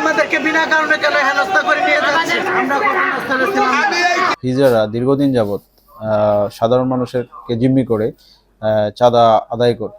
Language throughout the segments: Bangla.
আমাদেরকে বিনা কারণে কেন হেনস্থা করে নিয়ে যাচ্ছে? আমরা ছিলাম। দীর্ঘদিন যাবত সাধারণ সাধারণ মানুষেরকে জিম্মি করে চাঁদা আদায় করত।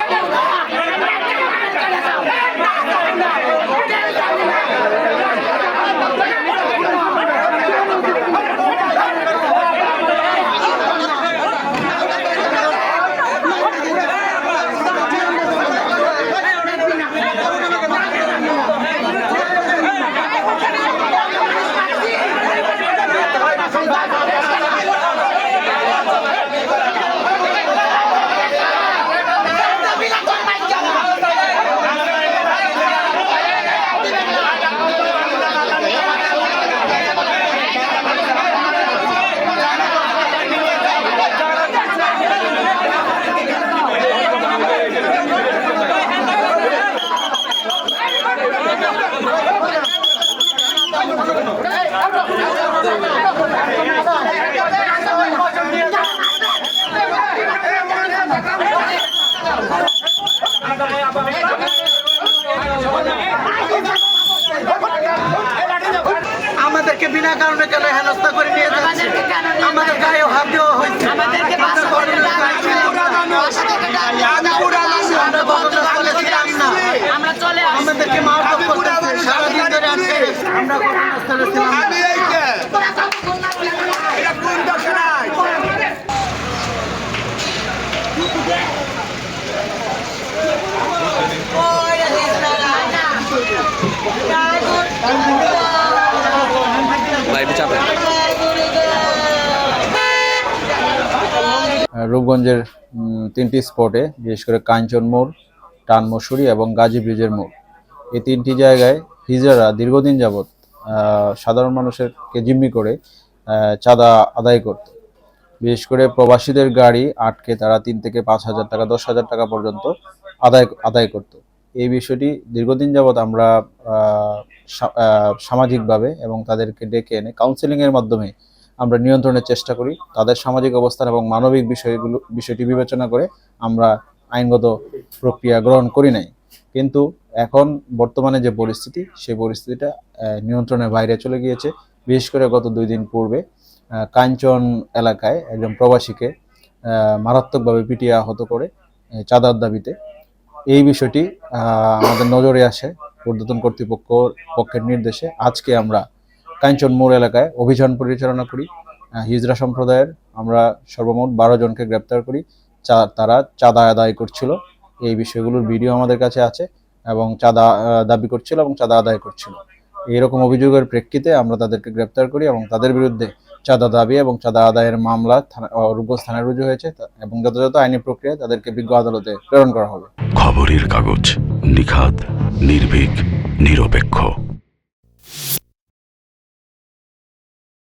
আমাদেরকে বিনা কারণে কেন হেনস্থা করে নিয়ে যাচ্ছে? আমাদের গায়ে হাত দেওয়া হয়েছে। আমাদেরকে মারধর করতেছে। সারাদিন ধরে আটকে আমরা ঘটনাস্থলে ছিলাম। রূপগঞ্জের তিনটি স্পটে বিশেষ করে কাঞ্চন মোড় টান মসুরি এবং গাজী ব্রিজের মোড়। এই তিনটি জায়গায় হিজড়ারা দীর্ঘদিন যাবৎ সাধারণ মানুষেরকে জিম্মি করে চাঁদা আদায় করত। বিশেষ করে প্রবাসীদের গাড়ি আটকে তারা তিন থেকে পাঁচ হাজার টাকা, দশ হাজার টাকা পর্যন্ত আদায় আদায় করত। এই বিষয়টি দীর্ঘদিন যাবৎ আমরা সামাজিকভাবে এবং তাদেরকে ডেকে এনে কাউন্সেলিংয়ের মাধ্যমে আমরা নিয়ন্ত্রণের চেষ্টা করি, তাদের সামাজিক অবস্থান এবং মানবিক বিষয়গুলো, বিষয়টি বিবেচনা করে আমরা আইনগত প্রক্রিয়া গ্রহণ করি নাই। কিন্তু এখন বর্তমানে যে পরিস্থিতি, সেই পরিস্থিতিটা নিয়ন্ত্রণের বাইরে চলে গিয়েছে। বিশেষ করে গত দুই দিন পূর্বে কাঞ্চন এলাকায় একজন প্রবাসীকে মারাত্মকভাবে পিটিয়ে আহত করে চাঁদার দাবিতে। এই বিষয়টি আমাদের নজরে আসে, ঊর্ধ্বতন কর্তৃপক্ষ পক্ষের নির্দেশে। আজকে আমরা কাঞ্চন মোড় এলাকায় অভিযান পরিচালনা করি হিজরা সম্প্রদায়ের। আমরা সর্বমোট বারো জনকে গ্রেপ্তার করি। চা- তারা চাঁদা আদায় করছিল। এই বিষয়গুলোর ভিডিও আমাদের কাছে আছে এবং চাঁদা দাবি করছিল এবং চাঁদা আদায় করছিল। এইরকম অভিযোগের প্রেক্ষিতে আমরা তাদেরকে গ্রেপ্তার করি এবং তাদের বিরুদ্ধে চাঁদা দাবি এবং চাঁদা আদায়ের মামলা রূপগঞ্জ থানায় রুজু হয়েছে এবং যথাযথ আইনি প্রক্রিয়ায় তাদেরকে বিজ্ঞ আদালতে প্রেরণ করা হবে। খবরের কাগজ নিখাত নির্ভীক, নিরপেক্ষ।